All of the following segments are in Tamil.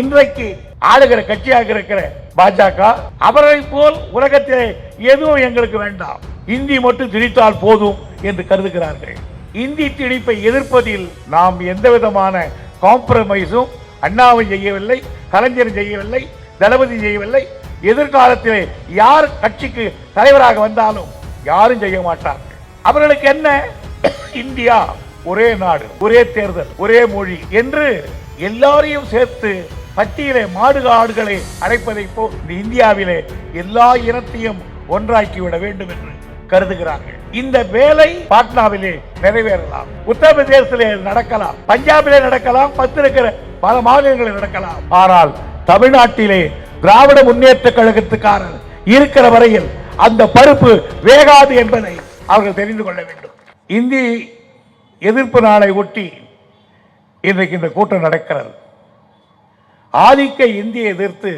இன்றைக்கு ஆளுகிற கட்சியாக இருக்கிற பாஜக அவரை போல் உலகத்திலே எதுவும் எங்களுக்கு வேண்டாம். இந்தி மட்டும் திணித்தால் போதும் என்று கருதுகிறார்கள். இந்தி திணிப்பை எதிர்ப்பதில் நாம் எந்த விதமான காம்ப்ரமைஸும் அண்ணாவும் செய்யவில்லை கலைஞர் செய்யவில்லை தளபதி செய்யவில்லை. எதிர்காலத்திலே யார் கட்சிக்கு தலைவராக வந்தாலும் யாரும் செய்ய மாட்டார்கள். அவர்களுக்கு என்ன? இந்தியா ஒரே நாடு ஒரே தேர்தல் ஒரே மொழி என்று எல்லாரையும் சேர்த்து பட்டியலை மாடு ஆடுகளை அடைப்பதைப் போல் இந்த இந்தியாவிலே எல்லா இனத்தையும் ஒன்றாக்கி விட வேண்டும் என்று கருதுகிறார்கள். இந்த வேலை பாட்னாவிலே நிறைவேறலாம். உத்தரப்பிரதேசத்திலே நடக்கலாம். பஞ்சாபிலே நடக்கலாம். பத்து இருக்கிற பல மாநிலங்களில் நடக்கலாம். ஆனால் தமிழ்நாட்டிலே திராவிட முன்னேற்ற கழகத்துக்காரர் இருக்கிற வரையில் அந்த பருப்பு வேகாது என்பதை அவர்கள் தெரிந்து கொள்ள வேண்டும். இந்தி எதிர்ப்பு நாளை ஒட்டி இன்றைக்கு இந்த கூட்டம் நடக்கிறது. ஆதிக்க இந்தியை எதிர்த்து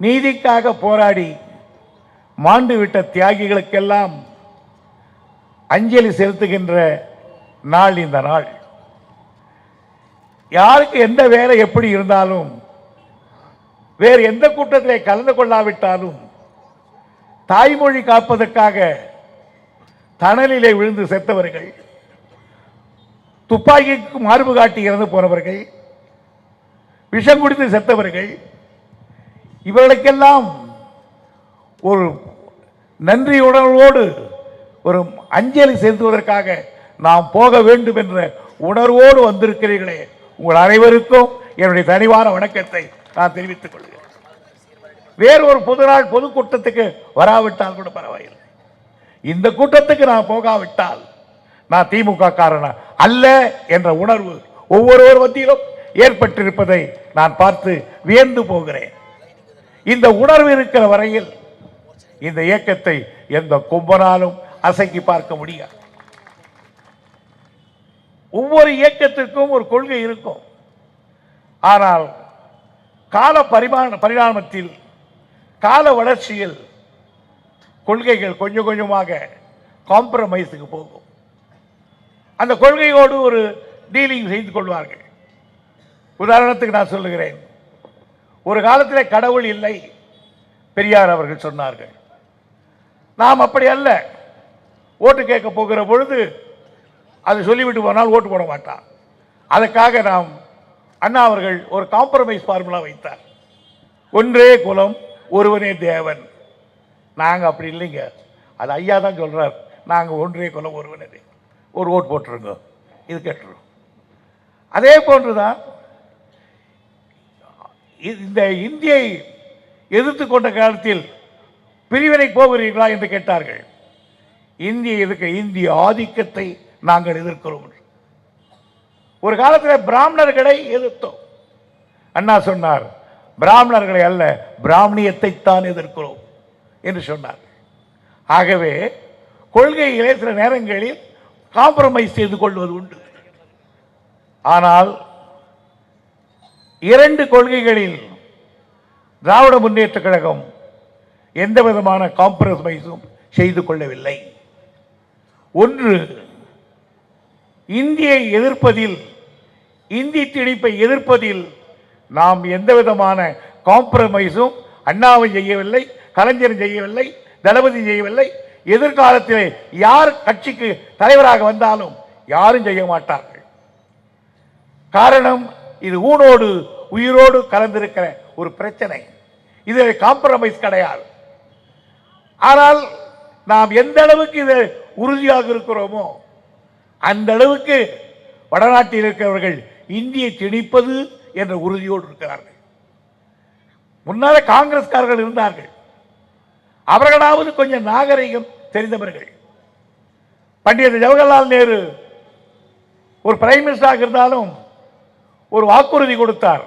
நீதிக்காக போராடி மாண்டுவிட்ட தியாகிகளுக்கெல்லாம் அஞ்சலி செலுத்துகின்ற நாள் இந்த நாள். யாருக்கு எந்த வேலை எப்படி இருந்தாலும் வேறு எந்த கூட்டத்திலே கலந்து கொள்ளாவிட்டாலும் தாய்மொழி காப்பதற்காக தணலிலே விழுந்து செத்தவர்கள் துப்பாக்கிக்கு மார்பு காட்டி இறந்து போனவர்கள் விஷம் குடித்து செத்தவர்கள் இவர்களுக்கெல்லாம் ஒரு நன்றி உணர்வோடு ஒரு அஞ்சலி செலுத்துவதற்காக நாம் போக வேண்டும் என்ற உணர்வோடு வந்திருக்கிறீர்களே. உங்கள் அனைவருக்கும் என்னுடைய தனிவான வணக்கத்தை நான் தெரிவித்துக் கொள்கிறேன். வேறு ஒரு பொது நாள் பொதுக்கூட்டத்துக்கு வராவிட்டால் கூட பரவாயில்லை. இந்த கூட்டத்துக்கு நான் போகாவிட்டால் நான் திமுக காரணம் அல்ல என்ற உணர்வு ஒவ்வொருவர் மத்தியிலும் ஏற்பட்டிருப்பதை நான் பார்த்து வியந்து போகிறேன். இந்த உணர்வு இருக்கிற வரையில் இந்த இயக்கத்தை எந்த கும்பனாலும் அசைக்கி பார்க்க முடியாது. ஒவ்வொரு இயக்கத்திற்கும் ஒரு கொள்கை இருக்கும். ஆனால் கால பரிமாண பரிணாமத்தில் கால வளர்ச்சியில் கொள்கைகள் கொஞ்சம் கொஞ்சமாக காம்ப்ரமைஸுக்கு போகும். அந்த கொள்கையோடு ஒரு டீலிங் செய்து கொள்வார்கள். உதாரணத்துக்கு நான் சொல்லுகிறேன். ஒரு காலத்தில் கடவுள் இல்லை பெரியார் அவர்கள் சொன்னார்கள். நாம் அப்படி அல்ல. ஓட்டு கேட்க போகிற பொழுது அது சொல்லிவிட்டு போனால் ஓட்டு போட மாட்டான். அதற்காக நாம் அண்ணா அவர்கள் ஒரு காம்ப்ரமைஸ் ஃபார்முலா வைத்தார். ஒன்றே குலம் ஒருவனே தேவன். நாங்கள் அப்படி இல்லைங்க. அது ஐயா தான் சொல்கிறார் நாங்கள் ஒன்றே குலம் ஒருவனே ஒரு ஓட்டு போட்டுருங்க இது கேட்டுரும் அதே போன்று தான் இந்த இந்தியை எதிர்த்து கொண்ட காலத்தில் பிரிவினை போகிறீர்களா என்று கேட்டார்கள். இந்திய எதிர்க்க இந்திய ஆதிக்கத்தை நாங்கள் எதிர்க்கிறோம். என்று. ஒரு காலத்தில் பிராமணர்களை எதிர்த்தோம். அண்ணா சொன்னார் பிராமணர்களை அல்ல பிராமணியத்தை தான் எதிர்க்கிறோம் என்று சொன்னார் ஆகவே கொள்கைகளை சில நேரங்களில் காம்ப்ரமைஸ் செய்து கொள்வது உண்டு. ஆனால் இரண்டு கொள்கைகளில் திராவிட முன்னேற்ற கழகம் எந்த விதமான காம்ப்ரமைஸும் செய்து கொள்ளவில்லை. ஒன்று இந்தியை எதிர்ப்பதில் இந்தி திணிப்பை எதிர்ப்பதில் நாம் எந்த விதமான காம்ப்ரமைஸும் அண்ணாவை செய்யவில்லை கலைஞரும் செய்யவில்லை தளபதி செய்யவில்லை. எதிர்காலத்தில் யார் கட்சிக்கு தலைவராக வந்தாலும் யாரும் செய்ய மாட்டார்கள். காரணம் இது ஊனோடு உயிரோடு கலந்திருக்கிற ஒரு பிரச்சனை. இது காம்ப்ரமைஸ் கிடையாது. ஆனால் நாம் எந்த அளவுக்கு இது உறுதியாக இருக்கிறோமோ அந்த அளவுக்கு வடநாட்டில் இருக்கிறவர்கள் இந்தியை திணிப்பது என்ற உறுதியோடு இருக்கிறார்கள். முன்னால காங்கிரஸ்காரர்கள் இருந்தார்கள். அவர்களாவது கொஞ்சம் நாகரிகம் தெரிந்தவர்கள். பண்டித ஜவஹர்லால் நேரு ஒரு பிரைம் மினிஸ்டராக இருந்தாலும் ஒரு வாக்குறுதி கொடுத்தார்.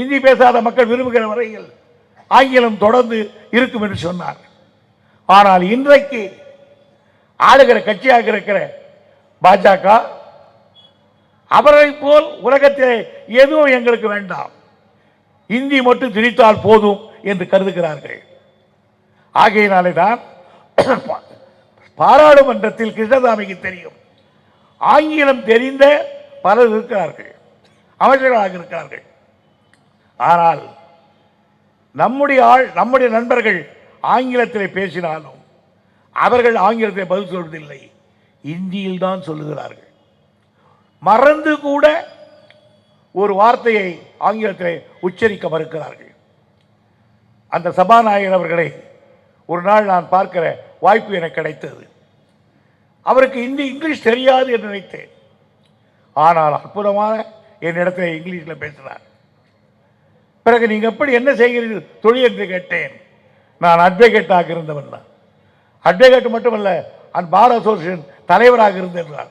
இந்தி பேசாத மக்கள் விரும்புகிற வரையில் ஆங்கிலம் தொடர்ந்து இருக்கும் என்று சொன்னார். ஆனால் இன்றைக்கு ஆளுகிற கட்சியாக இருக்கிற பாஜக அவரை போல் உலகத்திலே எதுவும் எங்களுக்கு வேண்டாம். இந்தி மட்டும் திணித்தால் போதும் என்று கருதுகிறார்கள். ஆகையினாலே தான் பாராளுமன்றத்தில் கிருஷ்ணசாமிக்கு தெரியும். ஆங்கிலம் தெரிந்த பலர் இருக்கிறார்கள். அமைச்சர்களாக இருக்கிறார்கள். ஆனால் நம்முடைய ஆள் நம்முடைய நண்பர்கள் ஆங்கிலத்தில் பேசினாலும் அவர்கள் ஆங்கிலத்தை பதில் சொல்வதில்லை. இந்தியில் தான் சொல்லுகிறார்கள். மறந்து கூட ஒரு வார்த்தையை ஆங்கிலத்திலே உச்சரிக்க மறுக்கிறார்கள். அந்த சபாநாயகர் அவர்களை ஒரு நாள் நான் பார்க்கிற வாய்ப்பு எனக்கு கிடைத்தது. அவருக்கு இந்தி இங்கிலீஷ் தெரியாது என்று நினைத்தேன். ஆனால் அற்புதமான என்னிடத்தில் இங்கிலீஷில் பேசினார். பிறகு நீங்கள் எப்படி என்ன செய்கிறீர்கள்? தொழில் என்று கேட்டேன். நான் அட்வொகேட்டாக இருந்தவன் தான் அட்வொகேட் மட்டுமல்ல அந்த பார் அசோசியேஷன் தலைவராக இருந்திருந்தார்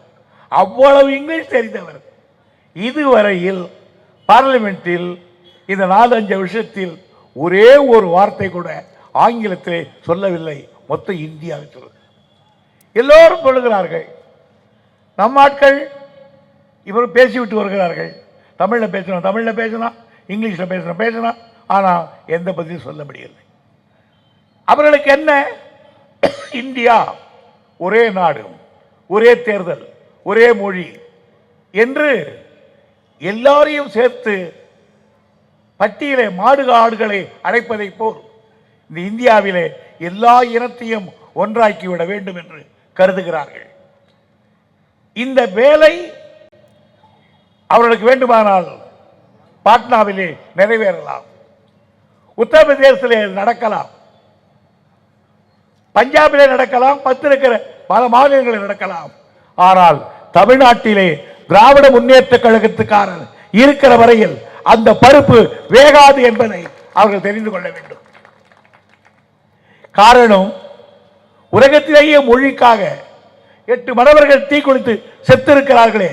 அவ்வளவு இங்கிலீஷ் தெரிந்தவர். இதுவரையில் பார்லிமெண்ட்டில் இந்த நாலஞ்சு விஷயத்தில் ஒரே ஒரு வார்த்தை கூட ஆங்கிலத்திலே சொல்லவில்லை. மொத்த இந்தியாவை சொல்லுது எல்லோரும் சொல்லுகிறார்கள். நம்ம ஆட்கள் இவர் பேசிவிட்டு வருகிறார்கள். தமிழில் பேசணும் தமிழில் பேசினா இங்கிலீஷில் பேசுகிற பேசணும் ஆனால் எந்த பதிலும் சொல்ல முடியலை அவர்களுக்கு என்ன? இந்தியா ஒரே நாடு ஒரே தேர்தல் ஒரே மொழி என்று எல்லாரையும் சேர்த்து பட்டியலை மாடு ஆடுகளை அடைப்பதைப் போல் இந்த இந்தியாவிலே எல்லா இனத்தையும் ஒன்றாக்கி விட வேண்டும் என்று கருதுகிறார்கள். இந்த வேலை அவர்களுக்கு வேண்டுமானால் பாட்னாவிலே நிறைவேறலாம். உத்தரப்பிரதேசத்திலே நடக்கலாம். பஞ்சாபிலே நடக்கலாம் பத்து இருக்கிற பல மாநிலங்களில் நடக்கலாம். ஆனால் தமிழ்நாட்டிலே திராவிட முன்னேற்ற கழகத்துக்காரர் இருக்கிற வரையில் அந்த பருப்பு வேகாது என்பதை அவர்கள் தெரிந்து கொள்ள வேண்டும். காரணம் உலகத்திலேயே மொழிக்காக எட்டு மணவர்கள் தீக்குளித்து செத்திருக்கிறார்களே.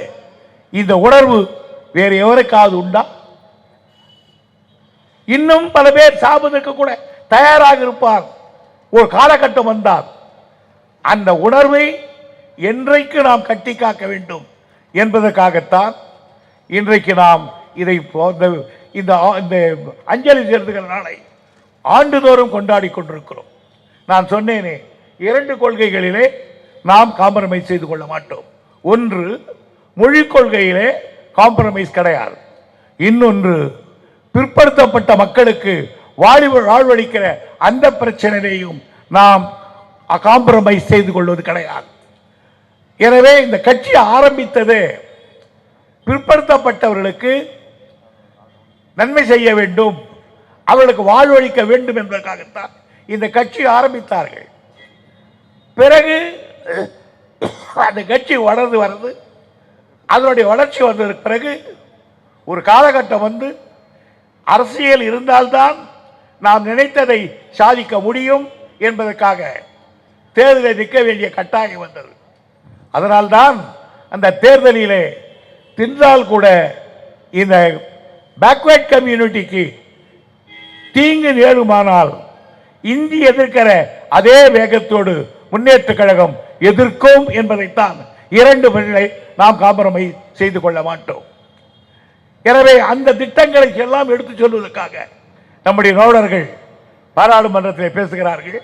இந்த உணர்வு வேறு எவருக்காவது உண்டா? இன்னும் பல பேர் சாபதற்கு கூட தயாராக இருப்பார். ஒரு காலகட்டம் வந்தார் அந்த உணர்வை என்றைக்கு நாம் கட்டி காக்க வேண்டும் என்பதற்காகத்தான் இன்றைக்கு நாம் இதை இந்த ஆ- இந்த அஞ்சலி செலுத்துகிற நாளை ஆண்டுதோறும் கொண்டாடி கொண்டிருக்கிறோம். நான் சொன்னேனே இரண்டு கொள்கைகளிலே நாம் காம்ப்ரமைஸ் செய்து கொள்ள மாட்டோம். ஒன்று மொழிக் கொள்கையிலே காம்ப்ரமைஸ் கிடையாது. இன்னொன்று பிற்படுத்தப்பட்ட மக்களுக்கு வாழ்வு வாழ்வளிக்கிற அந்த பிரச்சனையையும் நாம் காம்ப்ரமைஸ் செய்து கொள்வது கிடையாது. எனவே இந்த கட்சி ஆரம்பித்தது பிற்படுத்தப்பட்டவர்களுக்கு நன்மை செய்ய வேண்டும் அவர்களுக்கு வாழ்வளிக்க வேண்டும் என்பதற்காகத்தான் இந்த கட்சி ஆரம்பித்தார்கள். பிறகு அந்த கட்சி வளர்ந்து வர்றது அதனுடைய வளர்ச்சி வந்ததற்கு பிறகு ஒரு காலகட்டம் வந்து அரசியல் இருந்தால்தான் நாம் நினைத்ததை சாதிக்க முடியும் என்பதற்காக தேர்தலை நிற்க வேண்டிய கட்டாயம் வந்தது. அதனால்தான் அந்த தேர்தலிலே தின்றால் கூட இந்த பேக்வேர்ட் கம்யூனிட்டிக்கு தீங்கு நேருமானால் இந்தி எதிர்க்கிற அதே வேகத்தோடு முன்னேற்ற கழகம் எதிர்க்கும் என்பதைத்தான் இரண்டு முறை நாம் காம்பரமை செய்து கொள்ள மாட்டோம். எனவே அந்த திட்டங்களை எல்லாம் எடுத்து சொல்வதற்காக நம்முடைய நோடர்கள் பாராளுமன்றத்தில் பேசுகிறார்கள்.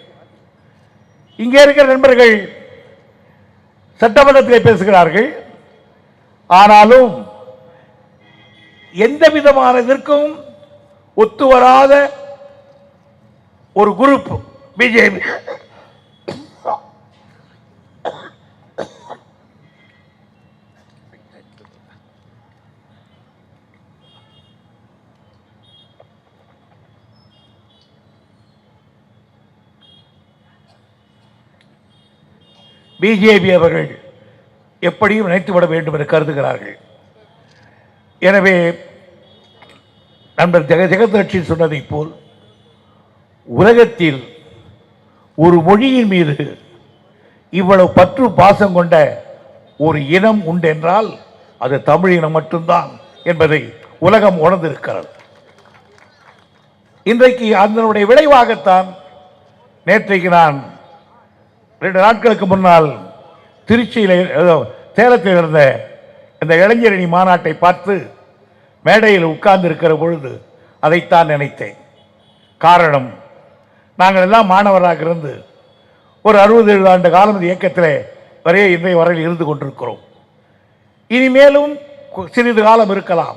இங்கே இருக்கிற நண்பர்கள் சட்டமன்றத்தில் பேசுகிறார்கள். ஆனாலும் எந்த விதமான இதற்கும் ஒத்து வராத ஒரு குரூப் பிஜேபி. பிஜேபி அவர்கள் எப்படியும் நினைத்துவிட வேண்டும் என்று கருதுகிறார்கள். எனவே நண்பர் ஜெக ஜெகதட்சி சொன்னதைப் போல் உலகத்தில் ஒரு மொழியின் மீது இவ்வளவு பற்று பாசம் கொண்ட ஒரு இனம் உண்டு என்றால் அது தமிழ் இனம் மட்டும்தான் என்பதை உலகம் உணர்ந்திருக்கிறது. இன்றைக்கு அதனுடைய விளைவாகத்தான் நேற்றைக்கு நான் ரெண்டு நாட்களுக்கு முன்னால் திருச்சியில் சேலத்தில் இருந்த இந்த இளைஞரணி மாநாட்டை பார்த்து மேடையில் உட்கார்ந்து இருக்கிற பொழுது அதைத்தான் நினைத்தேன். காரணம் நாங்கள் எல்லாம் மாணவராக இருந்து ஒரு அறுபது எழுபது ஆண்டு காலம் இந்த இயக்கத்தில் வரைய இன்றைய வரையில் இருந்து கொண்டிருக்கிறோம். இனிமேலும் கு- சிறிது காலம் இருக்கலாம்.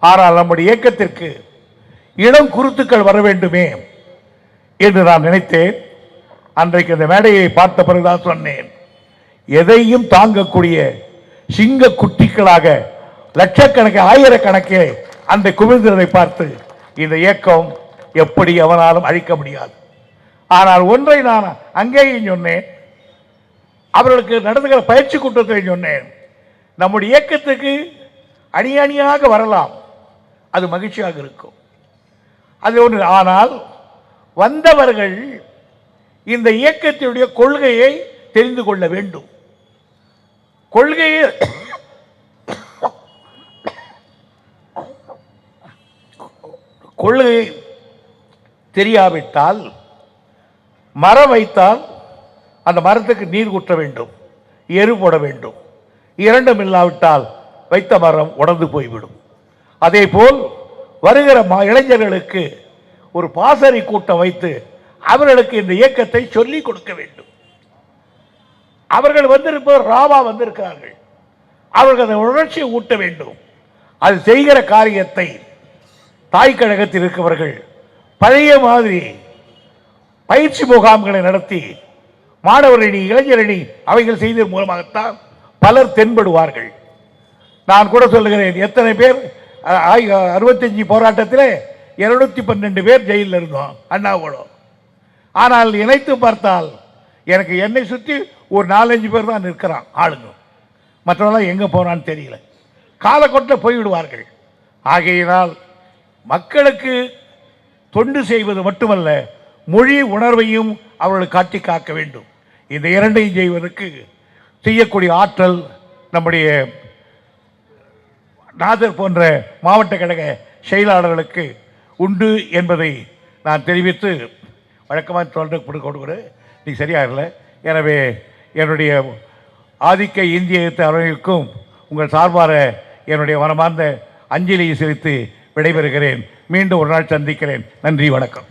ஆனால் நம்முடைய இயக்கத்திற்கு இளம் குருத்துக்கள் வர வேண்டுமே என்று நான் நினைத்தேன். அன்றைக்கு அந்த மேடையை பார்த்த பிறகுதான் சொன்னேன். எதையும் தாங்கக்கூடிய சிங்க குட்டிகளாக லட்சக்கணக்கு ஆயிரக்கணக்கே அந்த குவிந்ததை பார்த்து இந்த இயக்கம் எப்படி எவனாலும் அழிக்க முடியாது. ஆனால் ஒன்றை நான் அங்கேயும் சொன்னேன். அவர்களுக்கு நடந்துகிற பயிற்சி கூட்டத்தை சொன்னேன். நம்முடைய இயக்கத்துக்கு அணி அணியாக வரலாம். அது மகிழ்ச்சியாக இருக்கும். அது ஒன்று. ஆனால் வந்தவர்கள் இந்த இயக்கத்தினுடைய கொள்கையை தெரிந்து கொள்ள வேண்டும். கொள்கையை கொள்கை தெரியாவிட்டால் மரம் வைத்தால் அந்த மரத்துக்கு நீர் ஊற்ற வேண்டும் எரு போட வேண்டும். இரண்டும் இல்லாவிட்டால் வைத்த மரம் உடந்து போய்விடும். அதே போல் வருகிற ம- இளைஞர்களுக்கு ஒரு பாசறை கூட்டம் வைத்து அவர்களுக்கு இந்த இயக்கத்தை சொல்லிக் கொடுக்க வேண்டும். அவர்கள் வந்திருப்பது ராவா வந்திருக்கிறார்கள். அவர்கள் அந்த உணர்ச்சியை ஊட்ட வேண்டும். அது செய்கிற காரியத்தை தாய் கழகத்தில் இருக்கவர்கள் பழைய மாதிரி பயிற்சி முகாம்களை நடத்தி மாணவரணி இளைஞரணி அவைகள் செய்ததன் மூலமாகத்தான் பலர் தென்படுவார்கள். நான் கூட சொல்லுகிறேன் எத்தனை பேர் அறுபத்தஞ்சு போராட்டத்தில் இருநூத்தி பன்னெண்டு பேர் ஜெயிலில் இருந்தோம் அண்ணாவோட. ஆனால் இணைத்து பார்த்தால் எனக்கு என்னை சுற்றி ஒரு நாலஞ்சு பேர் தான் நிற்கிறான் ஆளுங்க. மற்றவெல்லாம் எங்கே போகிறான்னு தெரியல. காலக்கொட்டில் போய்விடுவார்கள். ஆகையினால் மக்களுக்கு தொண்டு செய்வது மட்டுமல்ல மொழி உணர்வையும் அவர்கள் காட்டி காக்க வேண்டும். இந்த இரண்டையும் செய்வதற்கு செய்யக்கூடிய ஆற்றல் நம்முடைய நாதர் போன்ற மாவட்ட கழக செயலாளர்களுக்கு உண்டு என்பதை நான் தெரிவித்து வழக்கமாக சொல்ற கொடுக்கிறேன் நீ சரியாகல. எனவே என்னுடைய ஆதிக்க இந்திய அறிவிக்கும் உங்கள் சார்பாக என்னுடைய மனமார்ந்த அஞ்சலியை செலுத்தி விடைபெறுகிறேன். மீண்டும் ஒரு நாள் சந்திக்கிறேன். நன்றி வணக்கம்.